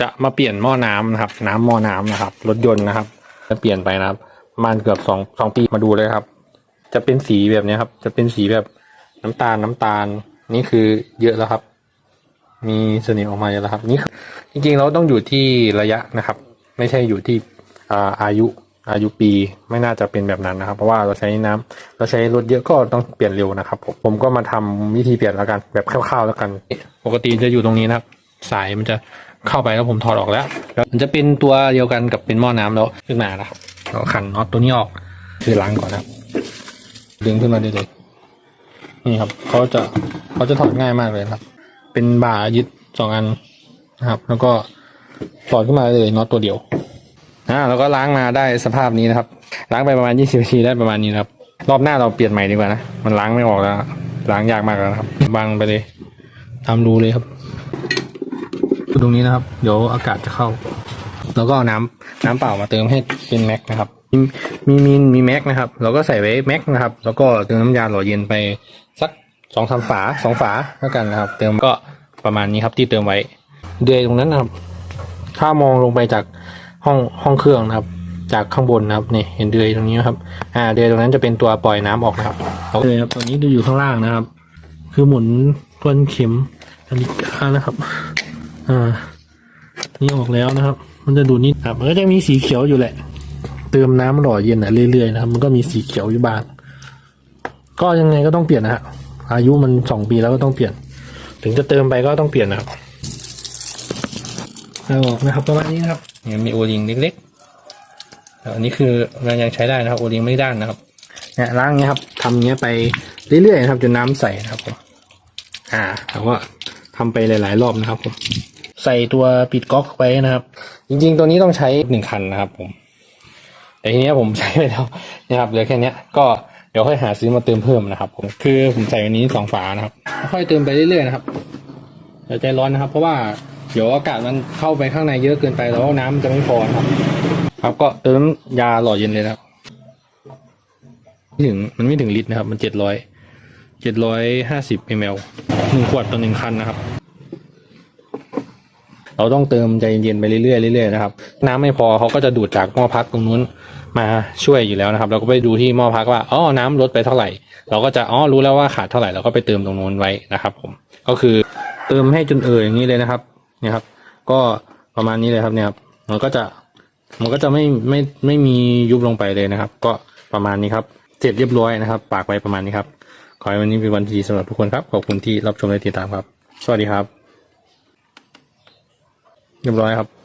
จะมาเปลี่ยนหม้อน้ำนะครับ น้ำหม้อน้ำนะครับ รถยนต์นะครับ จะเปลี่ยนไปนะครับประมาณเกือบสองสองปีมาดูเลยครับ จะเป็นสีแบบนี้ครับ จะเป็นสีแบบน้ำตาลน้ำตาล นี่คือเยอะแล้วครับ มีสนิมออกมาเยอะแล้วครับ นี่จริงๆเราต้องอยู่ที่ระยะนะครับ ไม่ใช่อยู่ที่อาอายุอายุปีไม่น่าจะเป็นแบบนั้นนะครับ เพราะว่าเราใช้น้ำเราใช้รถเยอะก็ต้องเปลี่ยนเร็วนะครับผมผมก็มาทำวิธีเปลี่ยนแล้วกัน แบบคร่าวๆแล้วกัน ปกติจะอยู่ตรงนี้นะครับ สายมันจะเข้าไปแล้วผมถอดออกแล้วแล้ว มันจะเป็นตัวเดียวกันกับเป็นหม้อน้ำแล้วขึ้นมานะครับเราขันน็อตตัวนี้ออกคือล้างก่อนนะครับดึงขึ้นมาได้เลยนี่ครับเขาจะเขาจะถอดง่ายมากเลยครับ เป็นบ่ายึดสองอันนะครับ แล้วก็ถอดขึ้นมาเลยน็อตตัวเดียวอ่าแล้วก็ล้างมาได้สภาพนี้นะครับ ล้างไปประมาณยี่สิบนาทีได้ประมาณนี้นะครับ รอบหน้าเราเปลี่ยนใหม่ดีกว่านะมันล้างไม่ออกแล้วล้างยากมากแล้วนะครับบังไปเลยทำรูเลยครับ ตรงนี้นะครับ เดี๋ยวอากาศจะเข้า แล้วก็เอาน้ำน้ำเปล่ามาเติมให้เป็นแม็กนะครับ มีมีมีแม็กนะครับ เราก็ใส่ไว้แม็กนะครับ แล้วก็เติมน้ำยาหล่อเย็นไปสักสองสามฝาสองฝาแล้วกันนะครับ เติมก็ประมาณนี้ครับที่เติมไว้ เดือยตรงนั้นนะครับ ถ้ามองลงไปจากห้องห้องเครื่องนะครับ จากข้างบนนะครับนี่เห็นเดือยตรงนี้นครับ อ่า เดือยตรงนั้นจะเป็นตัวปล่อยน้ำออกนะครับเดือยครับตัวนี้ดูอยู่ข้างล่างนะครับ คือหมุนทวนเข็มนาฬิกานะครับ อ่า นี่ออกแล้วนะครับ มันจะดูนิดครับมันก็จะมีสีเขียวอยู่แหละ เติมน้ำหล่อเย็นอะเรื่อยๆนะครับ มันก็มีสีเขียวอยู่บ้าง ก็ยังไงก็ต้องเปลี่ยนนะฮะ อายุมันสองปีแล้วก็ต้องเปลี่ยน ถึงจะเติมไปก็ต้องเปลี่ยนนะครับเอาออกนะครับประมาณนี้นะครับเนี่ยมีโอลิงเล็กๆ อันนี้คือมันยังใช้ได้นะครับ โอลิงไม่ด้านนะครับ เนี่ยล้างอย่างเงี้ยครับทำอย่างเงี้ยไปเรื่อยๆนะครับจนน้ำใสนะครับผมอ่าแล้วก็ทำไปหลาย ๆ รอบนะครับผม ใส่ตัวปิดก๊อกไว้นะครับ จริง ๆ ตัวนี้ต้องใช้หนึ่งคันนะครับผม แต่ทีเนี้ยผมใช้ไปแล้วนะครับเหลือแค่เนี้ยก็เดี๋ยวค่อยหาซื้อมาเติมเพิ่มนะครับ ผมคือผมใส่อันนี้สองฝานะครับ ค่อยเติมไปเรื่อยๆนะครับอย่าใจร้อนนะครับ เพราะว่าเดี๋ยวอากาศมันเข้าไปข้างในเยอะเกินไปแล้วน้ำมันจะไม่พอนะครับ ครับก็เติมยาหล่อเย็นเลยนะครับไม่ถึงมันไม่ถึงลิตรนะครับ มันเจ็ดร้อยเจ็ดร้อยห้าสิบมลหนึ่งขวดต่อหนึ่งคันนะครับ เราต้องเติมใจเย็นๆไปเรื่อยๆเรื่อยๆนะครับน้ำไม่พอเขาก็จะดูดจากหม้อพักตรงนู้นมาช่วยอยู่แล้วนะครับ เราก็ไปดูที่หม้อพักว่าอ๋อน้ำลดไปเท่าไหร่ เราก็จะอ๋อรู้แล้วว่าขาดเท่าไหร่เราก็ไปเติมตรงนู้นไว้นะครับ ผมก็คือเติมให้จนเอ่ยอย่างนี้เลยนะครับนี่ครับ ก็ประมาณนี้เลยครับเนี่ยครับมันก็จะมันก็จะไม่ไม่ไม่มียุบลงไปเลยนะครับ ก็ประมาณนี้ครับเสร็จเรียบร้อยนะครับ ปากไว้ประมาณนี้ครับ ขอให้วันนี้เป็นวันที่ดีสำหรับทุกคนครับ ขอบคุณที่รับชมและติดตามครับ สวัสดีครับ เรียบร้อยครับ